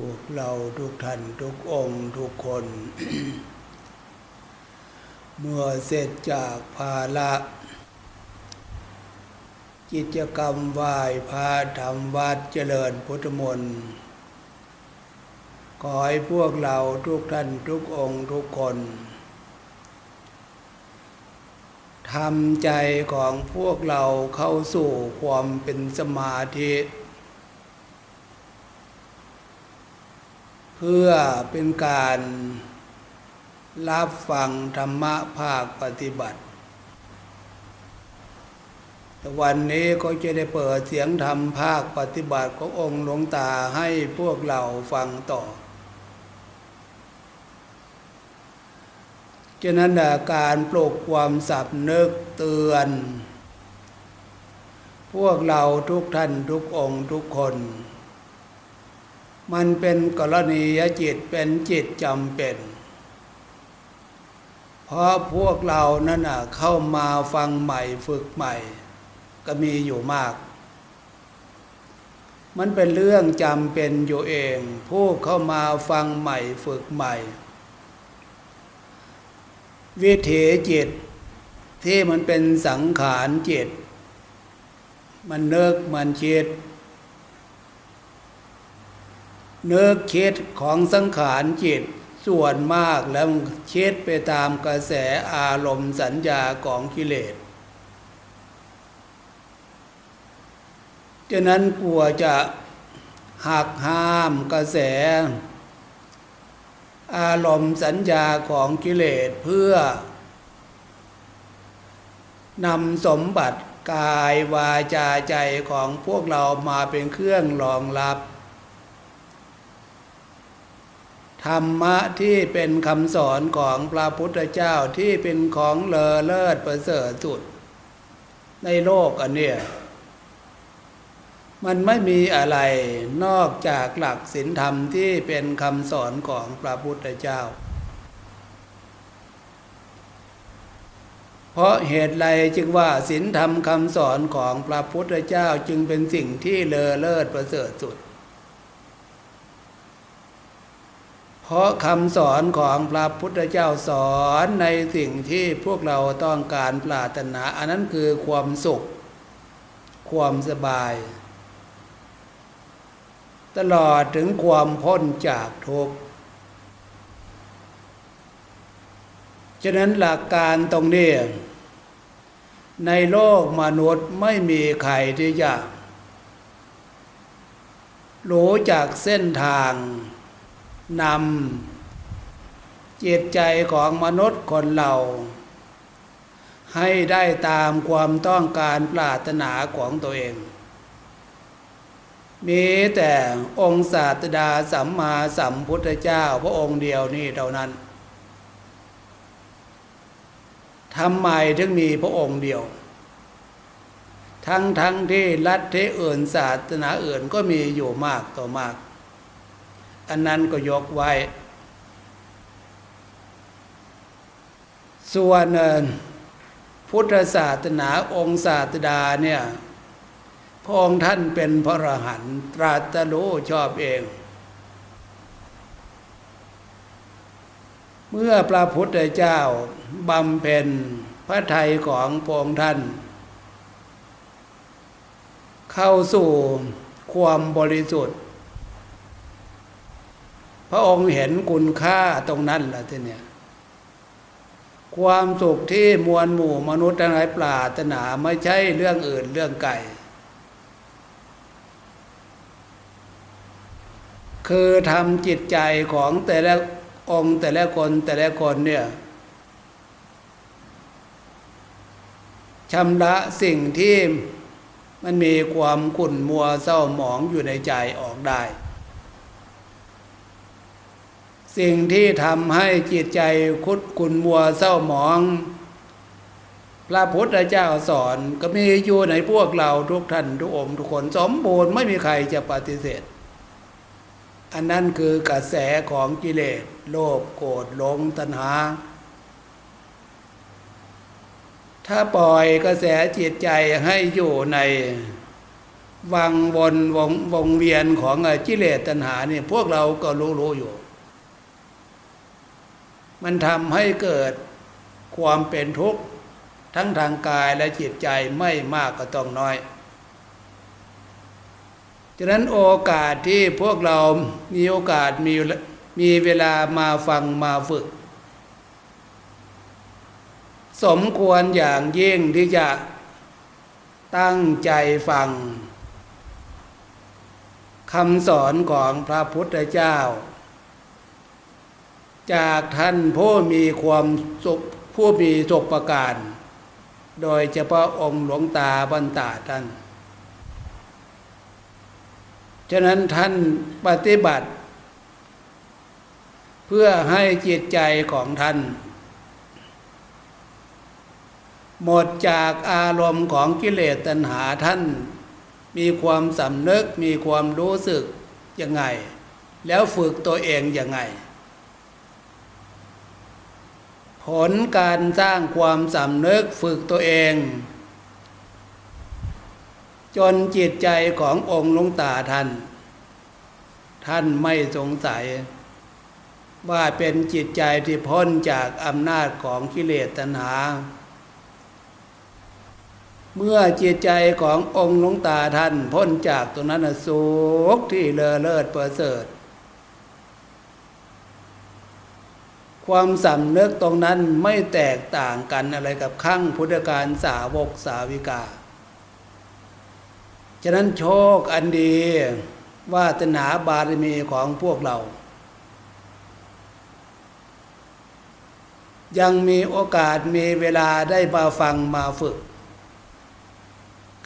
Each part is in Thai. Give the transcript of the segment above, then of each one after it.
พวกเราทุกท่านทุกองค์ทุกคน เมื่อเสร็จจากภาระกิจกรรมไหว้พระธรรมวัดเจริญพุทธมนต์ขอให้พวกเราทุกท่านทุกองค์ทุกคนทำใจของพวกเราเข้าสู่ความเป็นสมาธิ เพื่อเป็นการรับฟังธรรมะภาคปฏิบัติ วันนี้ก็จะได้เปิดเสียงธรรมภาคปฏิบัติขององค์หลวงตาให้พวกเราฟังต่อฉะนั้นการปลุกความสับนึกเตือน พวกเราทุกท่านทุกองค์ทุกคน มันเป็นกรณียจิตเป็นจิตจำเป็น เพราะพวกเรานั่นน่ะเข้ามาฟังใหม่ฝึกใหม่ ก็มีอยู่มาก มันเป็นเรื่องจำเป็นอยู่เอง ผู้เข้ามาฟังใหม่ฝึกใหม่ วิถีจิตที่มันเป็นสังขารจิต มันเนิกมันคิด เนิกคิดของสังขารจิต ส่วนมากแล้วคิดไปตามกระแสอารมณ์สัญญาของกิเลสฉะนั้นกลัวจะหักห้ามกระแส อารมณ์สัญญาของกิเลสเพื่อนำสมบัติกายวาจาใจของพวกเรามาเป็นเครื่องรองรับ ธรรมะที่เป็นคำสอนของพระพุทธเจ้าที่เป็นของเลอเลิศประเสริฐสุด ในโลกอันเนี้ยมันไม่มีอะไรนอกจากหลักศีลธรรมที่เป็นคำสอนของพระพุทธเจ้า เพราะเหตุไรจึงว่าศีลธรรมคำสอนของพระพุทธเจ้าจึงเป็นสิ่งที่เลอเลิศประเสริฐสุด เพราะคำสอนของพระพุทธเจ้าสอนในสิ่งที่พวกเราต้องการปรารถนา อันนั้นคือความสุข ความสบาย ตลอดถึงความพ้นจากทุกข์ฉะนั้นหลักการตรงนี้ในโลกมนุษย์ไม่มีใครที่จะรู้จักเส้นทาง นำจิตใจของมนุษย์คนเรา ให้ได้ตามความต้องการปรารถนาของตัวเอง มีแต่องค์ศาสดาสัมมาสัมพุทธเจ้าพระองค์เดียวนี่เท่านั้นทำไมถึงมีพระองค์เดียว ทั้งทั้งที่รัฐที่อื่นศาสนาอื่นก็มีอยู่มากต่อมาก อันนั้นก็ยกไว้ ส่วนพุทธศาสนาองค์ศาสดาเนี่ยพระองค์ท่านเป็นพระอรหันต์ตรัสรู้ชอบเอง เมื่อพระพุทธเจ้าบำเพ็ญพระทัยของพระองค์ท่าน เข้าสู่ความบริสุทธิ์ พระองค์เห็นคุณค่าตรงนั้นแหละทีเนี้ยความสุขที่มวลหมู่มนุษย์ทั้งหลายปรารถนาไม่ใช่เรื่องอื่นเรื่องไก่คือทำจิตใจของแต่ละองค์แต่ละคนแต่ละคนเนี่ยชำระสิ่งที่มันมีความขุ่นมัวเศร้าหมองอยู่ในใจออกได้ สิ่งที่ทำให้จิตใจคุดขุ่นมัวเศร้าหมอง พระพุทธเจ้าสอนก็มีอยู่ในพวกเราทุกท่านทุกองค์ทุกคนสมบูรณ์ไม่มีใครจะปฏิเสธ อันนั้นคือกระแสของกิเลสโลภโกรธหลงตัณหา ถ้าปล่อยกระแสจิตใจให้อยู่ในวังวนวงวงเวียนของกิเลสตัณหาเนี่ยพวกเราก็รู้รู้อยู่ มันทำให้เกิดความเป็นทุกข์ทั้งทางกายและจิตใจไม่มากก็ต้องน้อยฉะนั้นโอกาสที่พวกเรามีโอกาสมีมีเวลามาฟังมาฝึก สมควรอย่างยิ่งที่จะตั้งใจฟังคำสอนของพระพุทธเจ้า จากท่านผู้มีความสุขผู้มีสุประการ โดยเฉพาะองค์หลวงตาบรรดาท่าน ฉะนั้นท่านปฏิบัติ เพื่อให้จิตใจของท่าน หมดจากอารมณ์ของกิเลสตัณหาท่าน มีความสำนึกมีความรู้สึกยังไง แล้วฝึกตัวเองยังไง ผลการสร้างความสำนึกฝึกตัวเอง จนจิตใจขององค์หลวงตาท่าน ท่านไม่สงสัย ว่าเป็นจิตใจที่พ้นจากอำนาจของกิเลสตัณหา เมื่อจิตใจขององค์หลวงตาท่านพ้นจากตรงนั้นสุขที่เลอเลิศประเสริฐ ความสำนึกตรงนั้นไม่แตกต่างกันอะไรกับขั้งพุทธการสาวกสาวิกา ฉะนั้นโชคอันดีวาสนาบารมีของพวกเรา ยังมีโอกาสมีเวลาได้มาฟังมาฝึก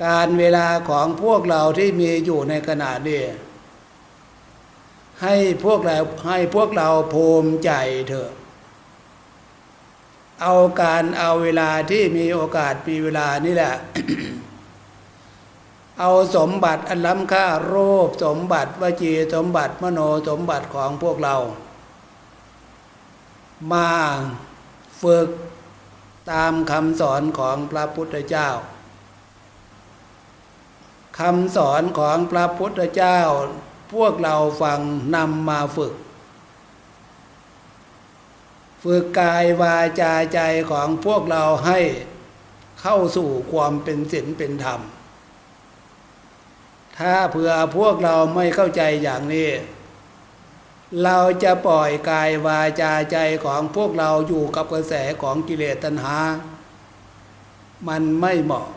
การเวลาของพวกเราที่มีอยู่ในขณะนี้ให้พวกเราให้พวกเราภูมิใจเถอะ เอาการเอาเวลาที่มีโอกาสมีเวลานี่แหละ เอาสมบัติอันล้ำค่ารูปสมบัติวจีสมบัติมโนสมบัติของพวกเรา มาฝึกตามคำสอนของพระพุทธเจ้าคำสอนของพระพุทธเจ้า พวกเราฟังนำมาฝึก ฝึกกายวาจาใจของพวกเราให้เข้าสู่ความเป็นศีลเป็นธรรม ถ้าเผื่อพวกเราไม่เข้าใจอย่างนี้ เราจะปล่อยกายวาจาใจของพวกเราอยู่กับกระแสของกิเลสตัณหา มันไม่เหมาะ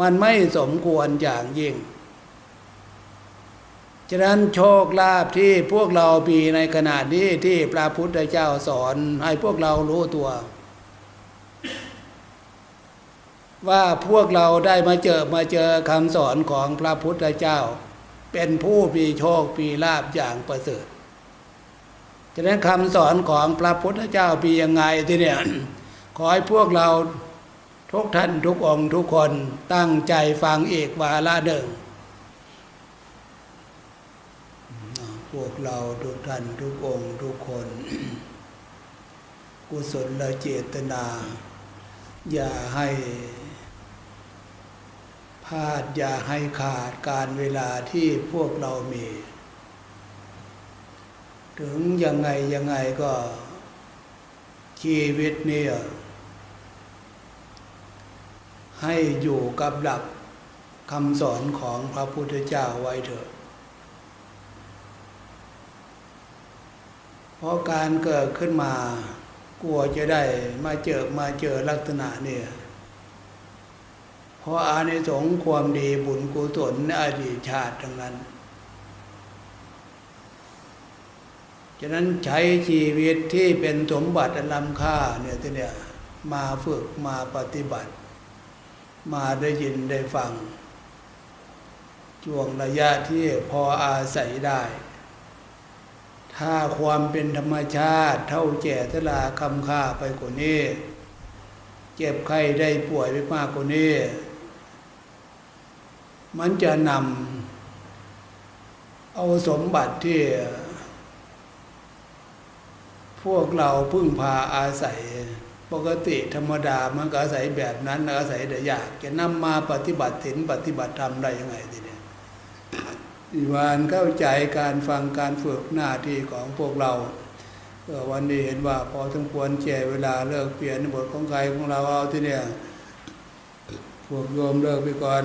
มันไม่สมควรอย่างยิ่ง ฉะนั้นโชคลาภที่พวกเรามีในขณะนี้ที่พระพุทธเจ้าสอนให้พวกเรารู้ตัว ว่าพวกเราได้มาเจอมาเจอคำสอนของพระพุทธเจ้า เป็นผู้มีโชคมีลาภอย่างประเสริฐฉะนั้นคำสอนของพระพุทธเจ้าปียังไงที่เนี่ยขอให้พวกเราทุกท่านทุกองทุกคนตั้งใจฟังอีกวาระหนึ่ง พวกเราทุกท่านทุกองค์ทุกคน กุศลเจตนา อย่าให้พลาดอย่าให้ขาดการเวลาที่พวกเรามี ถึงยังไงยังไงก็ชีวิตเนี่ยให้อยู่กับหลักคำสอนของพระพุทธเจ้าไว้เถอะ เพราะการเกิดขึ้นมา กลัวจะได้มาเจอมาเจอลักษณะเนี่ยเพราะอานิสงส์ความดีบุญกุศลในอดีตชาติทั้งนั้นฉะนั้นใช้ชีวิตที่เป็นสมบัติอันล้ำค่าเนี่ยที่เนี่ยมาฝึกมาปฏิบัติ มาได้ยินได้ฟังช่วงระยะที่พออาศัยได้ ถ้าความเป็นธรรมชาติ เท่าแก่ทลาคำค่าไปกว่านี้ เจ็บไข้ได้ป่วยไปมากกว่านี้ มันจะนำเอาสมบัติที่ พวกเราพึ่งพาอาศัย ปกติธรรมดามันก็อาศัยแบบนั้นอาศัยแต่อยาก จะนำมาปฏิบัติถินปฏิบัติธรรมได้ยังไงทีนี้ อีวานเข้าใจการฟังการฝึกหน้าที่ของพวกเราวันนี้เห็นว่าพอสมควรแก่เวลาเลิกเปลี่ยนบทของใครของเราเอาที่เนี้ยพวกโยมเลิกไปก่อน